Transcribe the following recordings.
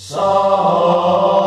Saw.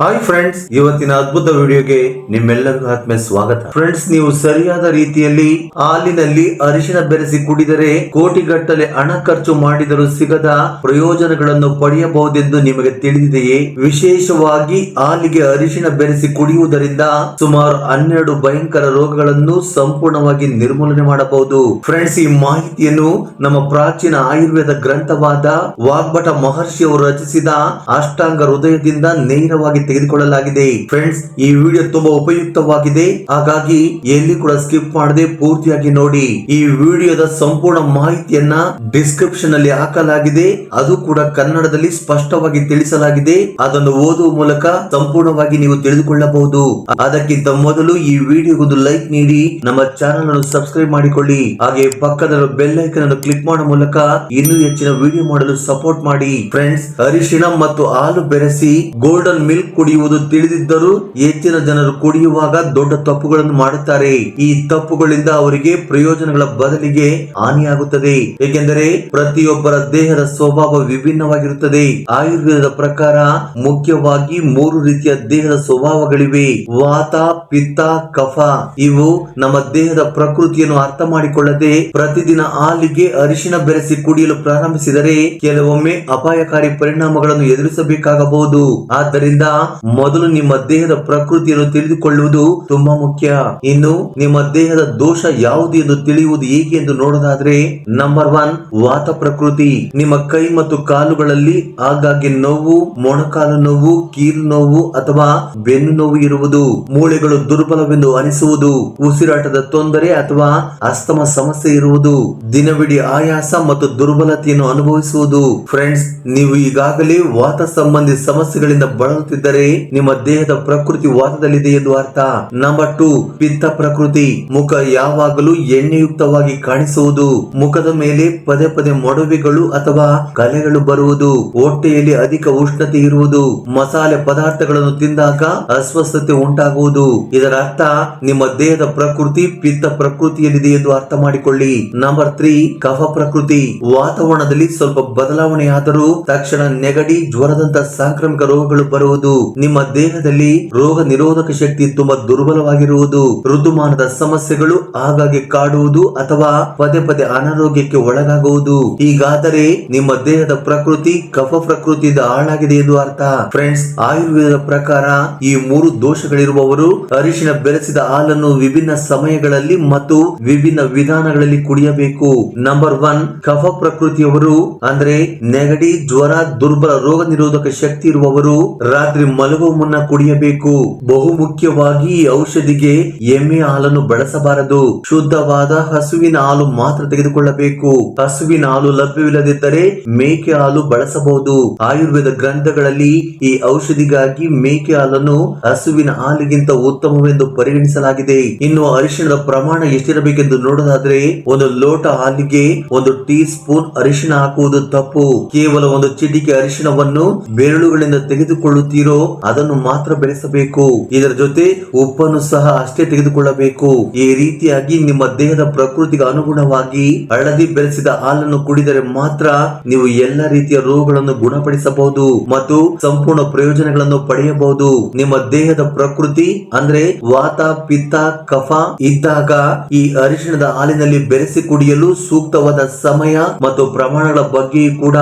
Hi friends ಇವತ್ತಿನ ಅದ್ಭುತ ವಿಡಿಯೋಗೆ ನಿಮ್ಮೆಲ್ಲರಿಗೂ ಆತ್ಮೀಯ ಸ್ವಾಗತ. ಫ್ರೆಂಡ್ಸ್ ನೀವು ಸರಿಯಾದ ರೀತಿಯಲ್ಲಿ ಹಾಲಿನಲ್ಲಿ ಅರಿಶಿನ ಬೆರೆಸಿ ಕುಡಿದರೆ ಕೋಟಿಗಟ್ಟಲೆ ಹಣ ಖರ್ಚು ಮಾಡಿದರೂ ಸಿಗದ ಪ್ರಯೋಜನಗಳನ್ನು ಪಡೆಯಬಹುದೆಂದು ನಿಮಗೆ ತಿಳಿದಿದೆಯೇ? ವಿಶೇಷವಾಗಿ ಹಾಲಿಗೆ ಅರಿಶಿನ ಬೆರೆಸಿ ಕುಡಿಯುವುದರಿಂದ ಸುಮಾರು ಹನ್ನೆರಡು ಭಯಂಕರ ರೋಗಗಳನ್ನು ಸಂಪೂರ್ಣವಾಗಿ ನಿರ್ಮೂಲನೆ ಮಾಡಬಹುದು. ಫ್ರೆಂಡ್ಸ್ ಈ ಮಾಹಿತಿಯನ್ನು ನಮ್ಮ ಪ್ರಾಚೀನ ಆಯುರ್ವೇದ ಗ್ರಂಥವಾದ ವಾಗ್ಭಟ ಮಹರ್ಷಿಯವರು ರಚಿಸಿದ ಅಷ್ಟಾಂಗ ಹೃದಯದಿಂದ ನೇರವಾಗಿ ತೆಗೆದುಕೊಳ್ಳಲಾಗಿದೆ. ಫ್ರೆಂಡ್ಸ್ ಈ ವಿಡಿಯೋ ತುಂಬಾ ಉಪಯುಕ್ತವಾಗಿದೆ. ಹಾಗಾಗಿ ಎಲ್ಲಿ ಕೂಡ ಸ್ಕಿಪ್ ಮಾಡದೆ ಪೂರ್ತಿಯಾಗಿ ನೋಡಿ. ಈ ವಿಡಿಯೋದ ಸಂಪೂರ್ಣ ಮಾಹಿತಿಯನ್ನ ಡಿಸ್ಕ್ರಿಪ್ಷನ್ ಅಲ್ಲಿ ಹಾಕಲಾಗಿದೆ. ಅದು ಕೂಡ ಕನ್ನಡದಲ್ಲಿ ಸ್ಪಷ್ಟವಾಗಿ ತಿಳಿಸಲಾಗಿದೆ. ಅದನ್ನು ಓದುವ ಮೂಲಕ ಸಂಪೂರ್ಣವಾಗಿ ನೀವು ತಿಳಿದುಕೊಳ್ಳಬಹುದು. ಅದಕ್ಕಿಂತ ಮೊದಲು ಈ ವಿಡಿಯೋಗೊಂದು ಲೈಕ್ ನೀಡಿ. ನಮ್ಮ ಚಾನೆಲ್ ಅನ್ನು ಸಬ್ಸ್ಕ್ರೈಬ್ ಮಾಡಿಕೊಳ್ಳಿ. ಹಾಗೆ ಪಕ್ಕದ ಬೆಲ್ ಐಕನ್ ಅನ್ನು ಕ್ಲಿಕ್ ಮಾಡುವ ಮೂಲಕ ಇನ್ನೂ ಹೆಚ್ಚಿನ ವಿಡಿಯೋ ಮಾಡಲು ಸಪೋರ್ಟ್ ಮಾಡಿ. ಫ್ರೆಂಡ್ಸ್ ಅರಿಶಿಣ ಮತ್ತು ಹಾಲು ಬೆರೆಸಿ ಗೋಲ್ಡನ್ ಮಿಲ್ಕ್ ಕುಡಿಯುವುದು ತಿಳಿದಿದ್ದರೂ ಹೆಚ್ಚಿನ ಜನರು ಕುಡಿಯುವಾಗ ದೊಡ್ಡ ತಪ್ಪುಗಳನ್ನು ಮಾಡುತ್ತಾರೆ. ಈ ತಪ್ಪುಗಳಿಂದ ಅವರಿಗೆ ಪ್ರಯೋಜನಗಳ ಬದಲಿಗೆ ಹಾನಿಯಾಗುತ್ತದೆ. ಏಕೆಂದರೆ ಪ್ರತಿಯೊಬ್ಬರ ದೇಹದ ಸ್ವಭಾವ ವಿಭಿನ್ನವಾಗಿರುತ್ತದೆ. ಆಯುರ್ವೇದದ ಪ್ರಕಾರ ಮುಖ್ಯವಾಗಿ ಮೂರು ರೀತಿಯ ದೇಹದ ಸ್ವಭಾವಗಳಿವೆ. ವಾತ, ಪಿತ್ತ, ಕಫ. ಇವು ನಮ್ಮ ದೇಹದ ಪ್ರಕೃತಿಯನ್ನು ಅರ್ಥ ಮಾಡಿಕೊಳ್ಳದೆ ಪ್ರತಿದಿನ ಹಾಲಿಗೆ ಅರಿಶಿನ ಬೆರೆಸಿ ಕುಡಿಯಲು ಪ್ರಾರಂಭಿಸಿದರೆ ಕೆಲವೊಮ್ಮೆ ಅಪಾಯಕಾರಿ ಪರಿಣಾಮಗಳನ್ನು ಎದುರಿಸಬೇಕಾಗಬಹುದು. ಆದ್ದರಿಂದ ಮೊದಲು ನಿಮ್ಮ ದೇಹದ ಪ್ರಕೃತಿಯನ್ನು ತಿಳಿದುಕೊಳ್ಳುವುದು ತುಂಬಾ ಮುಖ್ಯ. ಇನ್ನು ನಿಮ್ಮ ದೇಹದ ದೋಷ ಯಾವುದು ಎಂದು ತಿಳಿಯುವುದು ಹೇಗೆ ಎಂದು ನೋಡೋದಾದ್ರೆ ನಂಬರ್ ಒನ್ ವಾತ ಪ್ರಕೃತಿ. ನಿಮ್ಮ ಕೈ ಮತ್ತು ಕಾಲುಗಳಲ್ಲಿ ಆಗಾಗ್ಗೆ ನೋವು, ಮೊಣಕಾಲು ನೋವು, ಕೀಲು ನೋವು ಅಥವಾ ಬೆನ್ನು ನೋವು ಇರುವುದು. ಮೂಳೆಗಳು ದುರ್ಬಲವೆಂದು ಅನಿಸುವುದು. ಉಸಿರಾಟದ ತೊಂದರೆ ಅಥವಾ ಅಸ್ತಮ ಸಮಸ್ಯೆ ಇರುವುದು. ದಿನವಿಡೀ ಆಯಾಸ ಮತ್ತು ದುರ್ಬಲತೆಯನ್ನು ಅನುಭವಿಸುವುದು. ಫ್ರೆಂಡ್ಸ್ ನೀವು ಈಗಾಗಲೇ ವಾತ ಸಂಬಂಧಿ ಸಮಸ್ಯೆಗಳಿಂದ ಬಳಲುತ್ತಿದ್ದರೆ ನಿಮ್ಮ ದೇಹದ ಪ್ರಕೃತಿ ವಾತದಲ್ಲಿದೆ ಎಂದು ಅರ್ಥ. ನಂಬರ್ ಟು ಪಿತ್ತ ಪ್ರಕೃತಿ. ಮುಖ ಯಾವಾಗಲೂ ಎಣ್ಣೆಯುಕ್ತವಾಗಿ ಕಾಣಿಸುವುದು. ಮುಖದ ಮೇಲೆ ಪದೇ ಪದೇ ಮೊಡವೆಗಳು ಅಥವಾ ಕಲೆಗಳು ಬರುವುದು. ಹೊಟ್ಟೆಯಲ್ಲಿ ಅಧಿಕ ಉಷ್ಣತೆ ಇರುವುದು. ಮಸಾಲೆ ಪದಾರ್ಥಗಳನ್ನು ತಿಂದಾಗ ಅಸ್ವಸ್ಥತೆ ಉಂಟಾಗುವುದು. ಇದರ ಅರ್ಥ, ನಿಮ್ಮ ದೇಹದ ಪ್ರಕೃತಿ ಪಿತ್ತ ಪ್ರಕೃತಿಯಲ್ಲಿದೆ ಎಂದು ಅರ್ಥ ಮಾಡಿಕೊಳ್ಳಿ. ನಂಬರ್ ತ್ರೀ ಕಫ ಪ್ರಕೃತಿ. ವಾತಾವರಣದಲ್ಲಿ ಸ್ವಲ್ಪ ಬದಲಾವಣೆಯಾದರೂ ತಕ್ಷಣ ನೆಗಡಿ ಜ್ವರದಂತ ಸಾಂಕ್ರಾಮಿಕ ರೋಗಗಳು ಬರುವುದು. ನಿಮ್ಮ ದೇಹದಲ್ಲಿ ರೋಗ ನಿರೋಧಕ ಶಕ್ತಿ ತುಂಬಾ ದುರ್ಬಲವಾಗಿರುವುದು, ಋತುಮಾನದ ಸಮಸ್ಯೆಗಳು ಆಗಾಗ್ಗೆ ಕಾಡುವುದು ಅಥವಾ ಪದೇ ಪದೇ ಅನಾರೋಗ್ಯಕ್ಕೆ ಒಳಗಾಗುವುದು. ಹೀಗಾದರೆ ನಿಮ್ಮ ದೇಹದ ಪ್ರಕೃತಿ ಕಫ ಪ್ರಕೃತಿಯಿಂದ ಹಾಳಾಗಿದೆ ಎಂದು ಅರ್ಥ. ಫ್ರೆಂಡ್ಸ್, ಆಯುರ್ವೇದದ ಪ್ರಕಾರ ಈ ಮೂರು ದೋಷಗಳಿರುವವರು ಅರಿಶಿನ ಬೆರೆಸಿದ ಹಾಲನ್ನು ವಿಭಿನ್ನ ಸಮಯಗಳಲ್ಲಿ ಮತ್ತು ವಿಭಿನ್ನ ವಿಧಾನಗಳಲ್ಲಿ ಕುಡಿಯಬೇಕು. ನಂಬರ್ ಒನ್ ಕಫ ಪ್ರಕೃತಿಯವರು ಅಂದ್ರೆ ನೆಗಡಿ, ಜ್ವರ, ದುರ್ಬಲ ರೋಗ ನಿರೋಧಕ ಶಕ್ತಿ ಇರುವವರು ರಾತ್ರಿ ಮಲಗುವ ಮುನ್ನ ಕುಡಿಯಬೇಕು. ಬಹುಮುಖ್ಯವಾಗಿ ಈ ಔಷಧಿಗೆ ಎಮ್ಮೆ ಹಾಲನ್ನು ಬಳಸಬಾರದು. ಶುದ್ಧವಾದ ಹಸುವಿನ ಹಾಲು ಮಾತ್ರ ತೆಗೆದುಕೊಳ್ಳಬೇಕು. ಹಸುವಿನ ಹಾಲು ಲಭ್ಯವಿಲ್ಲದಿದ್ದರೆ ಮೇಕೆ ಹಾಲು ಬಳಸಬಹುದು. ಆಯುರ್ವೇದ ಗ್ರಂಥಗಳಲ್ಲಿ ಈ ಔಷಧಿಗಾಗಿ ಮೇಕೆ ಹಾಲನ್ನು ಹಸುವಿನ ಹಾಲಿಗಿಂತ ಉತ್ತಮವೆಂದು ಪರಿಗಣಿಸಲಾಗಿದೆ. ಇನ್ನು ಅರಿಶಿಣದ ಪ್ರಮಾಣ ಎಷ್ಟಿರಬೇಕೆಂದು ನೋಡೋದಾದ್ರೆ ಒಂದು ಲೋಟ ಹಾಲಿಗೆ ಒಂದು ಟೀ ಸ್ಪೂನ್ ಅರಿಶಿಣ ಹಾಕುವುದು ತಪ್ಪು. ಕೇವಲ ಒಂದು ಚಿಟಿಕೆ ಅರಿಶಿಣವನ್ನು ಬೆರಳುಗಳಿಂದ ತೆಗೆದುಕೊಳ್ಳುತ್ತೀರೋ ಅದನ್ನು ಮಾತ್ರ ಬೆಳೆಸಬೇಕು ಇದರ ಜೊತೆ ಉಪ್ಪನ್ನು ಸಹ ಅಷ್ಟೇ ತೆಗೆದುಕೊಳ್ಳಬೇಕು. ಈ ರೀತಿಯಾಗಿ ನಿಮ್ಮ ದೇಹದ ಪ್ರಕೃತಿಗೆ ಅನುಗುಣವಾಗಿ ಹಳದಿ ಬೆರೆಸಿದ ಹಾಲನ್ನು ಕುಡಿದರೆ ಮಾತ್ರ ನೀವು ಎಲ್ಲ ರೀತಿಯ ರೋಗಗಳನ್ನು ಗುಣಪಡಿಸಬಹುದು ಮತ್ತು ಸಂಪೂರ್ಣ ಪ್ರಯೋಜನಗಳನ್ನು ಪಡೆಯಬಹುದು. ನಿಮ್ಮ ದೇಹದ ಪ್ರಕೃತಿ ಅಂದ್ರೆ ವಾತ, ಪಿತ್ತ, ಕಫ ಇದ್ದಾಗ ಈ ಅರಿಶಿಣದ ಹಾಲಿನಲ್ಲಿ ಬೆರೆಸಿ ಕುಡಿಯಲು ಸೂಕ್ತವಾದ ಸಮಯ ಮತ್ತು ಪ್ರಮಾಣಗಳ ಬಗ್ಗೆ ಕೂಡ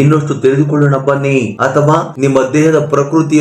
ಇನ್ನಷ್ಟು ತಿಳಿದುಕೊಳ್ಳೋಣ ಬನ್ನಿ. ಅಥವಾ ನಿಮ್ಮ ದೇಹದ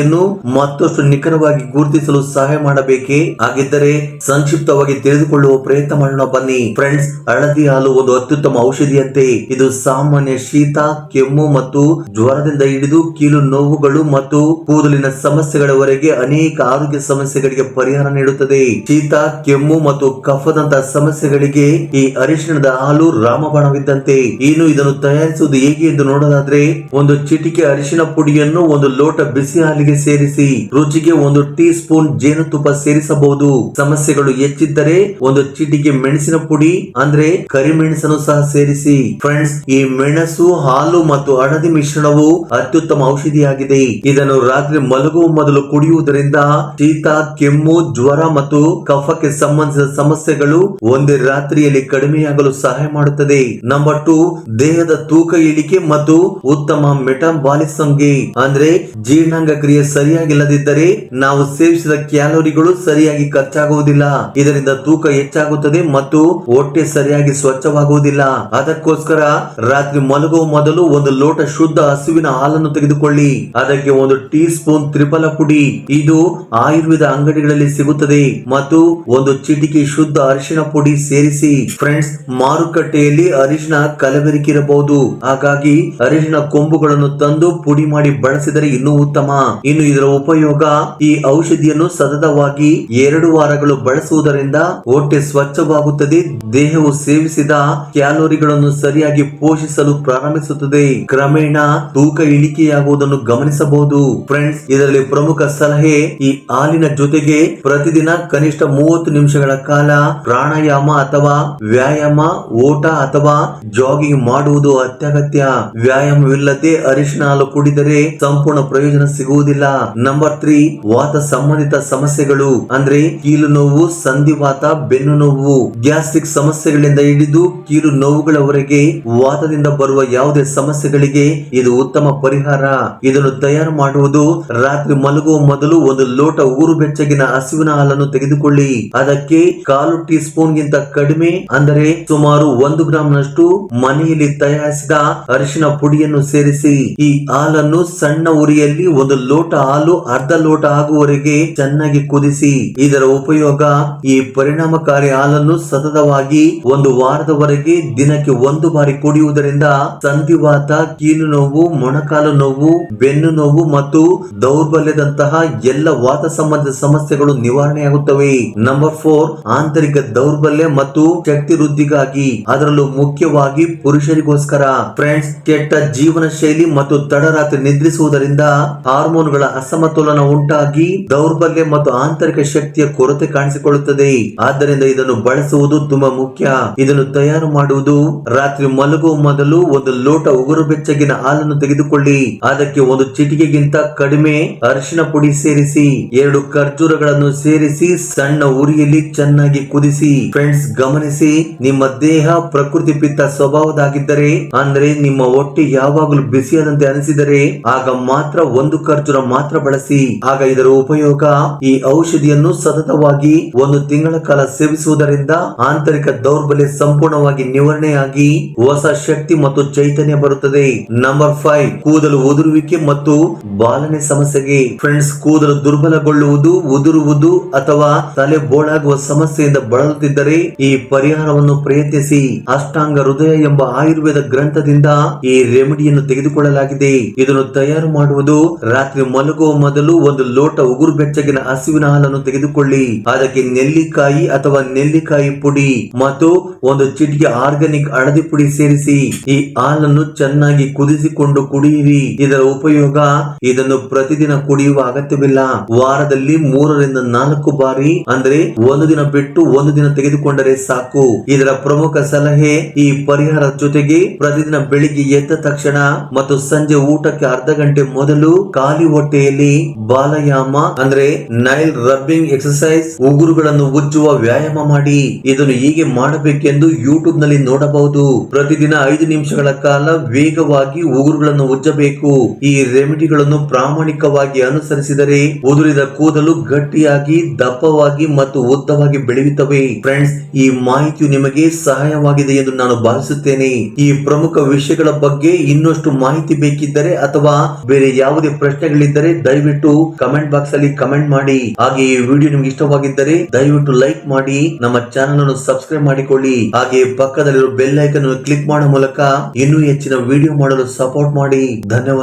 ಪ್ರಕೃತಿಯನ್ನು ಮತ್ತಷ್ಟು ನಿಖರವಾಗಿ ಗುರುತಿಸಲು ಸಹಾಯ ಮಾಡಬೇಕೆ? ಹಾಗಿದ್ದರೆ ಸಂಕ್ಷಿಪ್ತವಾಗಿ ತಿಳಿದುಕೊಳ್ಳುವ ಪ್ರಯತ್ನ ಮಾಡೋಣ ಬನ್ನಿ. ಫ್ರೆಂಡ್ಸ್ ಹಳದಿ ಹಾಲು ಒಂದು ಅತ್ಯುತ್ತಮ ಔಷಧಿಯಂತೆ. ಇದು ಸಾಮಾನ್ಯ ಶೀತ, ಕೆಮ್ಮು ಮತ್ತು ಜ್ವರದಿಂದ ಹಿಡಿದು ಕೀಲು ನೋವುಗಳು ಮತ್ತು ಕೂದಲಿನ ಸಮಸ್ಯೆಗಳವರೆಗೆ ಅನೇಕ ಆರೋಗ್ಯ ಸಮಸ್ಯೆಗಳಿಗೆ ಪರಿಹಾರ ನೀಡುತ್ತದೆ. ಶೀತ, ಕೆಮ್ಮು ಮತ್ತು ಕಫದಂತಹ ಸಮಸ್ಯೆಗಳಿಗೆ ಈ ಅರಿಶಿಣದ ಹಾಲು ರಾಮಬಾಣವಿದ್ದಂತೆ. ಏನು ಇದನ್ನು ತಯಾರಿಸುವುದು ಹೇಗೆ ಎಂದು ನೋಡೋದಾದ್ರೆ, ಒಂದು ಚಿಟಿಕೆ ಅರಿಶಿನ ಪುಡಿಯನ್ನು ಒಂದು ಲೋಟ ಬಿಸಿ ಹಾಲಿಗೆ ಪುಡಿ ಸೇರಿಸಿ ರುಚಿಗೆ ಒಂದು ಟೀ ಸ್ಪೂನ್ ಜೇನುತುಪ್ಪ ಸೇರಿಸಬಹುದು. ಸಮಸ್ಯೆಗಳು ಹೆಚ್ಚಿದ್ದರೆ ಒಂದು ಚಿಟಿಕೆ ಮೆಣಸಿನ ಪುಡಿ, ಅಂದ್ರೆ ಕರಿಮೆಣಸನ್ನು ಸಹ ಸೇರಿಸಿ. ಫ್ರೆಂಡ್ಸ್, ಈ ಮೆಣಸು, ಹಾಲು ಮತ್ತು ಹಳದಿ ಮಿಶ್ರಣವು ಅತ್ಯುತ್ತಮ ಔಷಧಿಯಾಗಿದೆ. ಇದನ್ನು ರಾತ್ರಿ ಮಲಗುವ ಮೊದಲು ಕುಡಿಯುವುದರಿಂದ ಶೀತ, ಕೆಮ್ಮು, ಜ್ವರ ಮತ್ತು ಕಫಕ್ಕೆ ಸಂಬಂಧಿಸಿದ ಸಮಸ್ಯೆಗಳು ಒಂದೇ ರಾತ್ರಿಯಲ್ಲಿ ಕಡಿಮೆಯಾಗಲು ಸಹಾಯ ಮಾಡುತ್ತದೆ. ನಂಬರ್ ಟು ದೇಹದ ತೂಕ ಇಳಿಕೆ ಮತ್ತು ಉತ್ತಮ ಮೆಟಾಬಾಲಿಸಂಗೆ, ಅಂದ್ರೆ ಜೀರ್ಣಾಂಗ ಕ್ರಿಯೆ ಸರಿಯಾಗಿಲ್ಲದಿದ್ದರೆ ನಾವು ಸೇವಿಸಿದ ಕ್ಯಾಲೋರಿಗಳು ಸರಿಯಾಗಿ ಖರ್ಚಾಗುವುದಿಲ್ಲ. ಇದರಿಂದ ತೂಕ ಹೆಚ್ಚಾಗುತ್ತದೆ ಮತ್ತು ಹೊಟ್ಟೆ ಸರಿಯಾಗಿ ಸ್ವಚ್ಛವಾಗುವುದಿಲ್ಲ. ಅದಕ್ಕೋಸ್ಕರ ರಾತ್ರಿ ಮಲಗುವ ಮೊದಲು ಒಂದು ಲೋಟ ಶುದ್ಧ ಹಸುವಿನ ಹಾಲನ್ನು ತೆಗೆದುಕೊಳ್ಳಿ. ಅದಕ್ಕೆ ಒಂದು ಟೀ ಸ್ಪೂನ್ ತ್ರಿಫಲ ಪುಡಿ ಇದು ಆಯುರ್ವೇದ ಅಂಗಡಿಗಳಲ್ಲಿ ಸಿಗುತ್ತದೆ ಮತ್ತು ಒಂದು ಚಿಟಿಕೆ ಶುದ್ಧ ಅರಿಶಿನ ಪುಡಿ ಸೇರಿಸಿ. ಫ್ರೆಂಡ್ಸ್, ಮಾರುಕಟ್ಟೆಯಲ್ಲಿ ಅರಿಶಿನ ಕಲಬೆರಕೆ ಇರಬಹುದು ಹಾಗಾಗಿ ಅರಿಶಿನ ಕೊಂಬುಗಳನ್ನು ತಂದು ಪುಡಿ ಮಾಡಿ ಬಳಸಿದರೆ ಇನ್ನೂ ಉತ್ತಮ. ಇನ್ನು ಇದರ ಉಪಯೋಗ ಈ ಔಷಧಿಯನ್ನು ಸತತವಾಗಿ ಎರಡು ವಾರಗಳು ಬಳಸುವುದರಿಂದ ಹೊಟ್ಟೆ ಸ್ವಚ್ಛವಾಗುತ್ತದೆ, ದೇಹವು ಸೇವಿಸಿದ ಕ್ಯಾಲೋರಿಗಳನ್ನು ಸರಿಯಾಗಿ ಪೋಷಿಸಲು ಪ್ರಾರಂಭಿಸುತ್ತದೆ. ಕ್ರಮೇಣ ತೂಕ ಇಳಿಕೆಯಾಗುವುದನ್ನು ಗಮನಿಸಬಹುದು. ಫ್ರೆಂಡ್ಸ್, ಇದರಲ್ಲಿ ಪ್ರಮುಖ ಸಲಹೆ ಈ ಹಾಲಿನ ಜೊತೆಗೆ ಪ್ರತಿದಿನ ಕನಿಷ್ಠ ಮೂವತ್ತು ನಿಮಿಷಗಳ ಕಾಲ ಪ್ರಾಣಾಯಾಮ ಅಥವಾ ವ್ಯಾಯಾಮ, ಓಟ ಅಥವಾ ಜಾಗಿಂಗ್ ಮಾಡುವುದು ಅತ್ಯಗತ್ಯ. ವ್ಯಾಯಾಮವಿಲ್ಲದೆ ಅರಿಶಿನ ಹಾಲು ಕುಡಿದರೆ ಸಂಪೂರ್ಣ ಪ್ರಯೋಜನ ಸಿಗುವುದಿಲ್ಲ. ನಂಬರ್ ತ್ರೀ ವಾತ ಸಂಬಂಧಿತ ಸಮಸ್ಯೆಗಳು. ಅಂದ್ರೆ ಕೀಲು ನೋವು ಸಂಧಿವಾತ ಬೆನ್ನು ನೋವು. ಗ್ಯಾಸ್ಟ್ರಿಕ್ ಸಮಸ್ಯೆಗಳಿಂದ ಹಿಡಿದು ಕೀಲು ನೋವುಗಳವರೆಗೆ ವಾತದಿಂದ ಬರುವ ಯಾವುದೇ ಸಮಸ್ಯೆಗಳಿಗೆ ಇದು ಉತ್ತಮ ಪರಿಹಾರ. ಇದನ್ನು ತಯಾರು ಮಾಡುವುದು ರಾತ್ರಿ ಮಲಗುವ ಮೊದಲು ಒಂದು ಲೋಟ ಊರು ಬೆಚ್ಚಗಿನ ಹಸುವಿನ ಹಾಲನ್ನು ತೆಗೆದುಕೊಳ್ಳಿ. ಅದಕ್ಕೆ ಕಾಲು ಟೀ ಸ್ಪೂನ್ ಗಿಂತ ಕಡಿಮೆ, ಅಂದರೆ ಸುಮಾರು ಒಂದು ಗ್ರಾಮ್ ನಷ್ಟು ಮನೆಯಲ್ಲಿ ತಯಾರಿಸಿದ ಅರಿಶಿನ ಪುಡಿಯನ್ನು ಸೇರಿಸಿ. ಈ ಹಾಲನ್ನು ಸಣ್ಣ ಉರಿಯಲ್ಲಿ ಒಂದು ಲೋಟ ಹಾಲು ಅರ್ಧ ಲೋಟ ಆಗುವವರೆಗೆ ಚೆನ್ನಾಗಿ ಕುದಿಸಿ, ಇದರ ಉಪಯೋಗ ಈ ಪರಿಣಾಮಕಾರಿ ಹಾಲನ್ನು ಸತತವಾಗಿ ಒಂದು ವಾರದವರೆಗೆ ದಿನಕ್ಕೆ ಒಂದು ಬಾರಿ ಕುಡಿಯುವುದರಿಂದ ಸಂಧಿವಾತ, ಕೀಲು ನೋವು, ಮೊಣಕಾಲು ನೋವು, ಬೆನ್ನು ನೋವು ಮತ್ತು ದೌರ್ಬಲ್ಯದಂತಹ ಎಲ್ಲ ವಾತ ಸಂಬಂಧಿತ ಸಮಸ್ಯೆಗಳು ನಿವಾರಣೆಯಾಗುತ್ತವೆ. ನಂಬರ್ ಫೋರ್ ಆಂತರಿಕ ದೌರ್ಬಲ್ಯ ಮತ್ತು ಶಕ್ತಿ ವೃದ್ಧಿಗಾಗಿ ಅದರಲ್ಲೂ ಮುಖ್ಯವಾಗಿ ಪುರುಷರಿಗೋಸ್ಕರ. ಫ್ರೆಂಡ್ಸ್ ಕೆಟ್ಟ ಜೀವನ ಶೈಲಿ ಮತ್ತು ತಡರಾತ್ರಿ ನಿದ್ರಿಸುವುದರಿಂದ ಹಾರ್ಮೋನ್ಗಳ ಅಸಮತೋಲನ ಉಂಟಾಗಿ ದೌರ್ಬಲ್ಯ ಮತ್ತು ಆಂತರಿಕ ಶಕ್ತಿಯ ಕೊರತೆ ಕಾಣಿಸಿಕೊಳ್ಳುತ್ತದೆ. ಆದ್ದರಿಂದ ಇದನ್ನು ಬಳಸುವುದು ತುಂಬಾ ಮುಖ್ಯ. ಇದನ್ನು ತಯಾರು ಮಾಡುವುದು ರಾತ್ರಿ ಮಲಗುವ ಮೊದಲು ಒಂದು ಲೋಟ ಉಗುರು ಬೆಚ್ಚಗಿನ ಹಾಲನ್ನು ತೆಗೆದುಕೊಳ್ಳಿ. ಅದಕ್ಕೆ ಒಂದು ಚಿಟಿಕೆಗಿಂತ ಕಡಿಮೆ ಅರಿಶಿನ ಪುಡಿ ಸೇರಿಸಿ, ಎರಡು ಖರ್ಜೂರಗಳನ್ನು ಸೇರಿಸಿ, ಸಣ್ಣ ಉರಿಯಲ್ಲಿ ಚೆನ್ನಾಗಿ ಕುದಿಸಿ. ಫ್ರೆಂಡ್ಸ್, ಗಮನಿಸಿ, ನಿಮ್ಮ ದೇಹ ಪ್ರಕೃತಿ ಪಿತ್ತ ಸ್ವಭಾವದಾಗಿದ್ದರೆ ಅಂದ್ರೆ ನಿಮ್ಮ ಹೊಟ್ಟೆ ಯಾವಾಗಲೂ ಬಿಸಿಯಾದಂತೆ ಅನಿಸಿದರೆ, ಆಗ ಮಾತ್ರ ಒಂದು ಖರ್ಜೂರ ಮಾತ್ರ ಬಳಸಿ, ಆಗ ಇದರ ಉಪಯೋಗ ಈ ಔಷಧಿಯನ್ನು ಸತತವಾಗಿ ಒಂದು ತಿಂಗಳ ಕಾಲ ಸೇವಿಸುವುದರಿಂದ ಆಂತರಿಕ ದೌರ್ಬಲ್ಯ ಸಂಪೂರ್ಣವಾಗಿ ನಿವಾರಣೆಯಾಗಿ ಹೊಸ ಶಕ್ತಿ ಮತ್ತು ಚೈತನ್ಯ ಬರುತ್ತದೆ. ನಂಬರ್ ಫೈವ್ ಕೂದಲು ಉದುರುವಿಕೆ ಮತ್ತು ಬಾಲನೆ ಸಮಸ್ಯೆಗೆ. ಫ್ರೆಂಡ್ಸ್ ಕೂದಲು ದುರ್ಬಲಗೊಳ್ಳುವುದು, ಉದುರುವುದು ಅಥವಾ ತಲೆ ಬೋಳಾಗುವ ಸಮಸ್ಯೆಯಿಂದ ಬಳಲುತ್ತಿದ್ದರೆ ಈ ಪರಿಹಾರವನ್ನು ಪ್ರಯತ್ನಿಸಿ. ಅಷ್ಟಾಂಗ ಹೃದಯ ಎಂಬ ಆಯುರ್ವೇದ ಗ್ರಂಥದಿಂದ ಈ ರೆಮಿಡಿಯನ್ನು ತೆಗೆದುಕೊಳ್ಳಲಾಗಿದೆ. ಇದನ್ನು ತಯಾರು ಮಾಡುವುದು ರಾತ್ರಿ ಮಲಗುವ ಮೊದಲು ಒಂದು ಲೋಟ ಉಗುರು ಬೆಚ್ಚಗಿನ ಹಸುವಿನ ಹಾಲನ್ನು ತೆಗೆದುಕೊಳ್ಳಿ. ಅದಕ್ಕೆ ನೆಲ್ಲಿಕಾಯಿ ಅಥವಾ ನೆಲ್ಲಿಕಾಯಿ ಪುಡಿ ಮತ್ತು ಒಂದು ಚಿಟಿಕೆ ಆರ್ಗಾನಿಕ್ ಹಳದಿ ಪುಡಿ ಸೇರಿಸಿ. ಈ ಹಾಲನ್ನು ಚೆನ್ನಾಗಿ ಕುದಿಸಿಕೊಂಡು ಕುಡಿಯಿರಿ. ಇದರ ಉಪಯೋಗ ಇದನ್ನು ಪ್ರತಿದಿನ ಕುಡಿಯುವ ಅಗತ್ಯವಿಲ್ಲ. ವಾರದಲ್ಲಿ ಮೂರರಿಂದ ನಾಲ್ಕು ಬಾರಿ, ಅಂದ್ರೆ ಒಂದು ದಿನ ಬಿಟ್ಟು ಒಂದು ದಿನ ತೆಗೆದುಕೊಂಡರೆ ಸಾಕು. ಇದರ ಪ್ರಮುಖ ಸಲಹೆ ಈ ಪರಿಹಾರ ಜೊತೆಗೆ ಪ್ರತಿದಿನ ಬೆಳಿಗ್ಗೆ ಎದ್ದ ತಕ್ಷಣ ಮತ್ತು ಸಂಜೆ ಊಟಕ್ಕೆ ಅರ್ಧ ಗಂಟೆ ಮೊದಲು ಖಾಲಿ ಹೊಟ್ಟೆಯಲ್ಲಿ ಬಾಲಯಾಮ, ಅಂದ್ರೆ ನೈಲ್ ರಬ್ಬಿಂಗ್ ಎಕ್ಸರ್ಸೈಸ್ ಉಗುರುಗಳನ್ನು ಉಜ್ಜುವ ವ್ಯಾಯಾಮ ಮಾಡಿ. ಇದನ್ನು ಹೀಗೆ ಮಾಡಬೇಕೆಂದು ಯೂಟ್ಯೂಬ್ನಲ್ಲಿ ನೋಡಬಹುದು. ಪ್ರತಿದಿನ ಐದು ನಿಮಿಷಗಳ ಕಾಲ ವೇಗವಾಗಿ ಉಗುರುಗಳನ್ನು ಉಜ್ಜಬೇಕು. ಈ ರೆಮಿಡಿಗಳನ್ನು ಪ್ರಾಮಾಣಿಕವಾಗಿ ಅನುಸರಿಸಿದರೆ ಉದುರಿದ ಕೂದಲು ಗಟ್ಟಿಯಾಗಿ, ದಪ್ಪವಾಗಿ ಮತ್ತು ಉದ್ದವಾಗಿ ಬೆಳೆಯುತ್ತವೆ. ಫ್ರೆಂಡ್ಸ್ ಈ ಮಾಹಿತಿಯು ನಿಮಗೆ ಸಹಾಯವಾಗಿದೆ ಎಂದು ನಾನು ಭಾವಿಸುತ್ತೇನೆ. ಈ ಪ್ರಮುಖ ವಿಷಯಗಳ ಬಗ್ಗೆ ಇನ್ನಷ್ಟು ಮಾಹಿತಿ ಬೇಕಿದ್ದರೆ ಅಥವಾ ಬೇರೆ ಯಾವುದೇ ಪ್ರಶ್ನೆಗಳಿದ್ದರೆ ದಯವಿಟ್ಟು ಕಮೆಂಟ್ ಬಾಕ್ಸ್ ಅಲ್ಲಿ ಕಮೆಂಟ್ ಮಾಡಿ. ಹಾಗೆ ಈ ವಿಡಿಯೋ ನಿಮ್ಗೆ ಇಷ್ಟವಾಗಿದ್ದರೆ ದಯವಿಟ್ಟು ಲೈಕ್ ಮಾಡಿ, ನಮ್ಮ ಚಾನಲ್ ಅನ್ನು ಸಬ್ಸ್ಕ್ರೈಬ್ ಮಾಡಿಕೊಳ್ಳಿ. ಹಾಗೆ ಪಕ್ಕದಲ್ಲಿರೋ ಬೆಲ್ ಐಕನ್ ಕ್ಲಿಕ್ ಮಾಡೋ ಮೂಲಕ ಇನ್ನೂ ಹೆಚ್ಚಿನ ವಿಡಿಯೋ ಮಾಡಲು ಸಪೋರ್ಟ್ ಮಾಡಿ. ಧನ್ಯವಾದ.